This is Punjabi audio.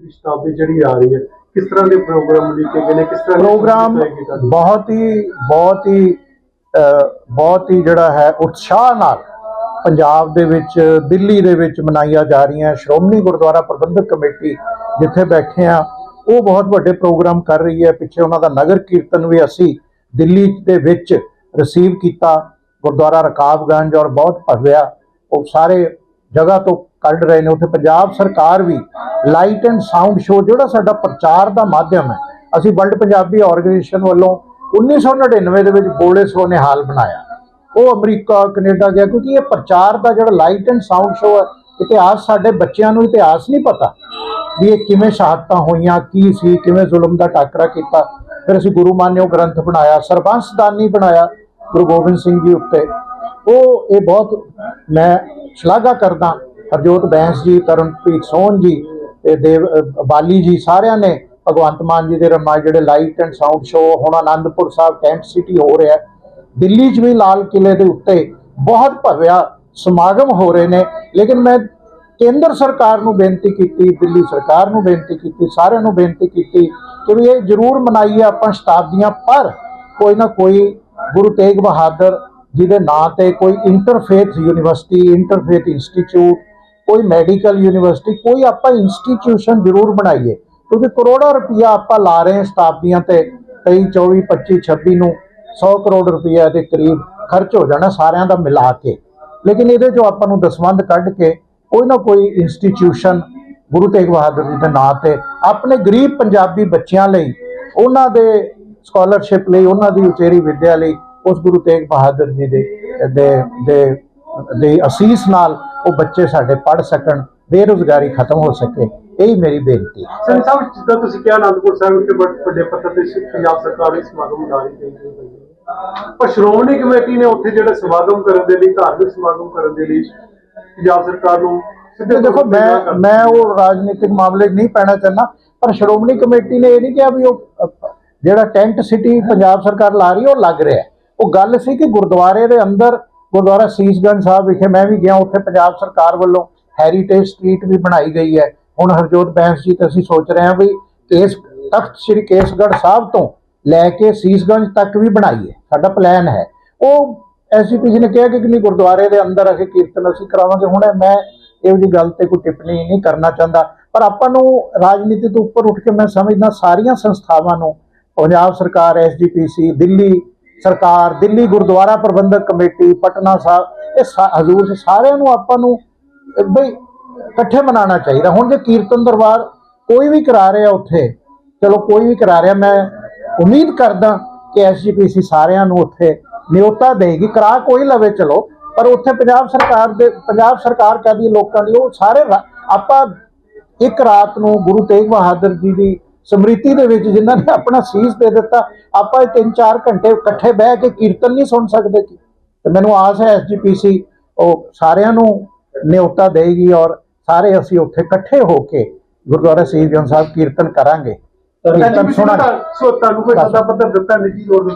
ਦੀ ਸ਼ਤਾਬਦੀ ਜਿਹੜੀ ਆ ਰਹੀ ਹੈ ਕਿਸ ਤਰ੍ਹਾਂ ਦੇ ਪ੍ਰੋਗਰਾਮ ਲਿਖੇ ਗਏ ਨੇ ਕਿਸ ਤਰ੍ਹਾਂ ਦੀ ਪ੍ਰੋਗਰਾਮ ਸੋਚ ਹੋਏਗੀ ਤੁਹਾਡੀ? ਬਹੁਤ ਹੀ ਬਹੁਤ ਹੀ ਅਹ, ਬਹੁਤ ਹੀ ਜਿਹੜਾ ਹੈ ਉਤਸ਼ਾਹ ਨਾਲ ਪੰਜਾਬ ਦੇ ਵਿੱਚ ਦਿੱਲੀ ਦੇ ਵਿੱਚ ਮਨਾਈਆਂ ਜਾ ਰਹੀਆਂ ਸ਼੍ਰੋਮਣੀ ਗੁਰਦੁਆਰਾ ਪ੍ਰਬੰਧਕ ਕਮੇਟੀ ਜਿੱਥੇ ਬੈਠੇ ਆ ਉਹ ਬਹੁਤ ਵੱਡੇ ਪ੍ਰੋਗਰਾਮ ਕਰ ਰਹੀ ਹੈ ਪਿੱਛੇ ਉਹਨਾਂ ਦਾ ਨਗਰ ਕੀਰਤਨ ਵੀ ਅਸੀਂ ਦਿੱਲੀ ਦੇ ਵਿੱਚ ਰਿਸੀਵ ਕੀਤਾ ਗੁਰਦੁਆਰਾ ਰਕਾਬਗੰਜ ਔਰ ਬਹੁਤ ਭਵਿਆ ਉਹ ਸਾਰੇ ਜਗ੍ਹਾ ਤੋਂ ਕੱਢ ਰਹੇ ਨੇ ਉੱਥੇ ਪੰਜਾਬ ਸਰਕਾਰ ਵੀ ਲਾਈਟ ਐਂਡ ਸਾਊਂਡ ਸ਼ੋਅ ਜਿਹੜਾ ਸਾਡਾ ਪ੍ਰਚਾਰ ਦਾ ਮਾਧਿਅਮ ਹੈ, ਅਸੀਂ ਵਰਲਡ ਪੰਜਾਬੀ ਆਰਗੇਨਾਈਜੇਸ਼ਨ ਵੱਲੋਂ 1999 ਦੇ ਵਿੱਚ ਬੋਲੇ ਸੋ ਹਾਲ ਬਣਾਇਆ। ਉਹ ਅਮਰੀਕਾ, ਕੈਨੇਡਾ ਗਿਆ, ਕਿਉਂਕਿ ਇਹ ਪ੍ਰਚਾਰ ਦਾ ਜਿਹੜਾ ਲਾਈਟ ਐਂਡ ਸਾਊਂਡ ਸ਼ੋਅ ਹੈ, ਇਤਿਹਾਸ ਸਾਡੇ ਬੱਚਿਆਂ ਨੂੰ ਇਤਿਹਾਸ ਨਹੀਂ ਪਤਾ ਵੀ ਇਹ ਕਿਵੇਂ ਸ਼ਹਾਦਤਾਂ ਹੋਈਆਂ, ਕੀ ਸੀ, ਕਿਵੇਂ ਜ਼ੁਲਮ ਦਾ ਟਾਕਰਾ ਕੀਤਾ। ਫਿਰ ਅਸੀਂ ਗੁਰੂ ਮਾਨਿਓ ਗ੍ਰੰਥ ਬਣਾਇਆ ਸਰਬੰਸਦਾਨੀ ਬਣਾਇਆ ਗੁਰੂ ਗੋਬਿੰਦ ਸਿੰਘ ਜੀ ਉੱਤੇ। ਉਹ ਇਹ ਬਹੁਤ ਮੈਂ ਸ਼ਲਾਘਾ ਕਰਦਾ ਹਰਜੋਤ ਬੈਂਸ ਜੀ, ਤਰਨਪ੍ਰੀਤ ਸੋਹਣ ਜੀ ਤੇ ਦੇਵ ਬਾਲੀ ਜੀ ਸਾਰਿਆਂ ਨੇ ਭਗਵੰਤ ਮਾਨ ਜੀ ਦੇ ਰਮਾ ਜਿਹੜੇ ਲਾਈਟ ਐਂਡ ਸਾਊਂਡ ਸ਼ੋਅ ਹੁਣ ਆਨੰਦਪੁਰ ਸਾਹਿਬ ਟੈਂਟ ਸਿਟੀ ਹੋ ਰਿਹਾ ਦਿੱਲੀ 'ਚ ਵੀ ਲਾਲ ਕਿਲੇ ਦੇ ਉੱਤੇ ਬਹੁਤ ਭਵਿਆ ਸਮਾਗਮ ਹੋ ਰਹੇ ਨੇ। ਲੇਕਿਨ ਮੈਂ ਕੇਂਦਰ ਸਰਕਾਰ ਨੂੰ ਬੇਨਤੀ ਕੀਤੀ, ਦਿੱਲੀ ਸਰਕਾਰ ਨੂੰ ਬੇਨਤੀ ਕੀਤੀ, ਸਾਰਿਆਂ ਨੂੰ ਬੇਨਤੀ ਕੀਤੀ ਕਿ ਵੀ ਇਹ ਜ਼ਰੂਰ ਮਨਾਈਏ ਆਪਾਂ ਸ਼ਤਾਬਦੀਆਂ। ਪਰ ਕੋਈ ਨਾ ਕੋਈ ਗੁਰੂ ਤੇਗ ਬਹਾਦਰ ਜੀ ਦੇ ਨਾਂ ਤੇ ਕੋਈ ਇੰਟਰਫੇਥ ਯੂਨੀਵਰਸਿਟੀ ਇੰਟਰਫੇਥ ਇੰਸਟੀਚਿਊਟ ਕੋਈ ਮੈਡੀਕਲ ਯੂਨੀਵਰਸਿਟੀ, ਕੋਈ ਆਪਾਂ ਇੰਸਟੀਚਿਊਸ਼ਨ ਜ਼ਰੂਰ ਬਣਾਈਏ, ਕਿਉਂਕਿ ਕਰੋੜਾਂ ਰੁਪਈਆ ਆਪਾਂ ਲਾ ਰਹੇ ਹਾਂ ਸ਼ਤਾਬਦੀਆਂ ਤੇ 23 24 25 26 ਨੂੰ 100 ਕਰੋੜ ਰੁਪਈਆ ਦੇ ਕਰੀਬ ਖਰਚ ਹੋ ਜਾਣਾ ਸਾਰਿਆਂ ਦਾ ਮਿਲਾ ਕੇ। ਲੇਕਿਨ ਇਹਦੇ ਚੋਂ ਆਪਾਂ ਨੂੰ ਦਸਵੰਧ ਕੱਢ ਕੇ ਕੋਈ ਨਾ ਕੋਈ ਇੰਸਟੀਚਿਊਸ਼ਨ ਗੁਰੂ ਤੇਗ ਬਹਾਦਰ ਜੀ ਦੇ ਨਾਂ ਤੇ ਆਪਣੇ ਗਰੀਬ ਪੰਜਾਬੀ ਬੱਚਿਆਂ ਲਈ, ਉਹਨਾਂ ਦੇ ਸਕਾਲਰਸ਼ਿਪ ਲਈ, ਉਹਨਾਂ ਦੀ ਉਚੇਰੀ ਵਿੱਦਿਆ ਲਈ ਉਸ ਗੁਰੂ ਤੇਗ ਬਹਾਦਰ ਜੀ ਦੇ ਦੇ ਦੇ ਅਸੀਸ ਨਾਲ ਉਹ ਬੱਚੇ ਸਾਡੇ ਪੜ ਸਕਣ ਬੇਰੁਜ਼ਗਾਰੀ ਖਤਮ ਹੋ ਸਕੇ ਇਹੀ ਮੇਰੀ ਬੇਨਤੀ ਹੈ। ਸਨੀ ਸਾਹਿਬ ਜਿੱਦਾਂ ਤੁਸੀਂ ਕਿਹਾ ਅਨੰਦਪੁਰ ਸਾਹਿਬ ਬੜ- ਵੱਡੇ ਪੱਧਰ ਤੇ ਪੰਜਾਬ ਸਰਕਾਰ ਨੇ ਸਮਾਗਮ ਮਨਾ ਰਹੀ ਹੈ ਪਰ ਸ਼੍ਰੋਮਣੀ ਕਮੇਟੀ ਨੇ ਉੱਥੇ ਜਿਹੜਾ ਸਮਾਗਮ ਕਰਨ ਦੇ ਲਈ ਧਾਰਮਿਕ ਸਮਾਗਮ ਕਰਨ ਦੇ ਲਈ ਪੰਜਾਬ ਸਰਕਾਰ ਨੂੰ ਸਿੱਧੇ ਦੇਖੋ ਮੈਂ। ਮੈਂ ਉਹ ਰਾਜਨੀਤਿਕ ਮਾਮਲੇ ਨਹੀਂ ਪੈਣਾ ਚਾਹੁੰਦਾ ਪਰ ਸ਼੍ਰੋਮਣੀ ਕਮੇਟੀ ਨੇ ਇਹ ਨਹੀਂ ਕਿਹਾ ਵੀ ਉਹ ਜਿਹੜਾ ਟੈਂਟ ਸਿਟੀ ਪੰਜਾਬ ਸਰਕਾਰ ਲਾ ਰਹੀ ਉਹ ਲੱਗ ਰਿਹਾ ਉਹ ਗੱਲ ਸੀ ਕਿ ਗੁਰਦੁਆਰੇ ਦੇ ਅੰਦਰ ਗੁਰਦੁਆਰਾ ਸੀਸਗੰਜ ਸਾਹਿਬ ਵਿਖੇ ਮੈਂ ਵੀ ਗਿਆ, ਉੱਥੇ ਪੰਜਾਬ ਸਰਕਾਰ ਵੱਲੋਂ ਹੈਰੀਟੇਜ ਸਟਰੀਟ ਵੀ ਬਣਾਈ ਗਈ ਹੈ। ਹੁਣ ਹਰਜੋਤ ਬੈਂਸ ਜੀ, ਤੇ ਅਸੀਂ ਸੋਚ ਰਹੇ ਹਾਂ ਵੀ ਕੇਸ, ਤਖਤ ਸ੍ਰੀ ਕੇਸਗੜ੍ਹ ਸਾਹਿਬ ਤੋਂ ਲੈ ਕੇ ਸੀਸਗੰਜ ਤੱਕ ਵੀ ਬਣਾਈਏ। ਸਾਡਾ ਪਲਾਨ ਹੈ। ਉਹ ਐਸਜੀਪੀ ਜੀ ਨੇ ਕਿਹਾ ਕਿ ਨਹੀਂ, ਗੁਰਦੁਆਰੇ ਦੇ ਅੰਦਰ ਅਸੀਂ ਕੀਰਤਨ ਅਸੀਂ ਕਰਾਵਾਂਗੇ। ਹੁਣ ਮੈਂ ਇਹੋ ਜਿਹੀ ਗੱਲ ਤੇ ਕੋਈ ਟਿੱਪਣੀ ਨਹੀਂ ਕਰਨਾ ਚਾਹੁੰਦਾ। ਪਰ ਆਪਾਂ ਨੂੰ ਰਾਜਨੀਤੀ ਤੋਂ ਉੱਪਰ ਉੱਠ ਕੇ ਮੈਂ ਸਮਝਦਾ ਸਾਰੀਆਂ ਸੰਸਥਾਵਾਂ ਨੂੰ ਪੰਜਾਬ ਸਰਕਾਰ, ਐਸਜੀਪੀਸੀ, ਦਿੱਲੀ ਸਰਕਾਰ, ਦਿੱਲੀ ਗੁਰਦੁਆਰਾ ਪ੍ਰਬੰਧਕ ਕਮੇਟੀ, ਪਟਨਾ ਸਾਹਿਬ, ਇਹ ਸਾ- ਹਜ਼ੂਰ ਸਾਰਿਆਂ ਨੂੰ ਆਪਾਂ ਨੂੰ ਬਈ ਇਕੱਠੇ ਮਨਾਉਣਾ ਚਾਹੀਦਾ। ਹੁਣ ਜੇ ਕੀਰਤਨ ਦਰਬਾਰ ਕੋਈ ਵੀ ਕਰਾ ਰਿਹਾ ਉੱਥੇ, ਚਲੋ ਕੋਈ ਵੀ ਕਰਾ ਰਿਹਾ, ਮੈਂ ਉਮੀਦ ਕਰਦਾ ਕਿ ਐਸਜੀਪੀਸੀ ਸਾਰਿਆਂ ਨੂੰ ਉੱਥੇ ਨਿਯੋਤਾ ਦੇਗੀ। ਕਰਾ ਕੋਈ ਲਵੇ ਚਲੋ, ਪਰ ਉੱਥੇ ਪੰਜਾਬ ਸਰਕਾਰ ਦੇ, ਪੰਜਾਬ ਸਰਕਾਰ ਕਹਦੀ ਲੋਕਾਂ ਦੀ, ਉਹ ਸਾਰੇ ਆਪਾਂ ਇੱਕ ਰਾਤ ਨੂੰ ਗੁਰੂ ਤੇਗ ਬਹਾਦਰ ਜੀ ਦੀ ਸਮ੍ਰਿਤੀ ਦੇ ਵਿੱਚ ਜਿਨ੍ਹਾਂ ਨੇ ਆਪਣਾ ਸੀਸ ਦੇ ਦਿੱਤਾ ਆਪਾਂ ਇਹ ਤਿੰਨ ਚਾਰ ਘੰਟੇ ਇਕੱਠੇ ਬਹਿ ਕੇ ਕੀਰਤਨ ਨਹੀਂ ਸੁਣ ਸਕਦੇ ਕੀ। ਤੇ ਮੈਨੂੰ ਆਸ ਹੈ ਐਸਜੀਪੀਸੀ ਉਹ ਸਾਰਿਆਂ ਨੂੰ ਨਿਯੋਤਾ ਦੇਗੀ ਔਰ ਸਾਰੇ ਅਸੀਂ ਉੱਥੇ ਇਕੱਠੇ ਹੋ ਕੇ ਗੁਰਦੁਆਰਾ ਸ਼ਹੀਦ ਗੰਜ ਸਾਹਿਬ ਕੀਰਤਨ ਕਰਾਂਗੇ। ਕੀਰਤਨ ਸੋ ਤੁਹਾਨੂੰ ਕੋਈ ਸੱਦਾ ਪੱਤਰ ਦਿੱਤਾ ਨਿੱਜੀ ਤੌਰ ਤੇ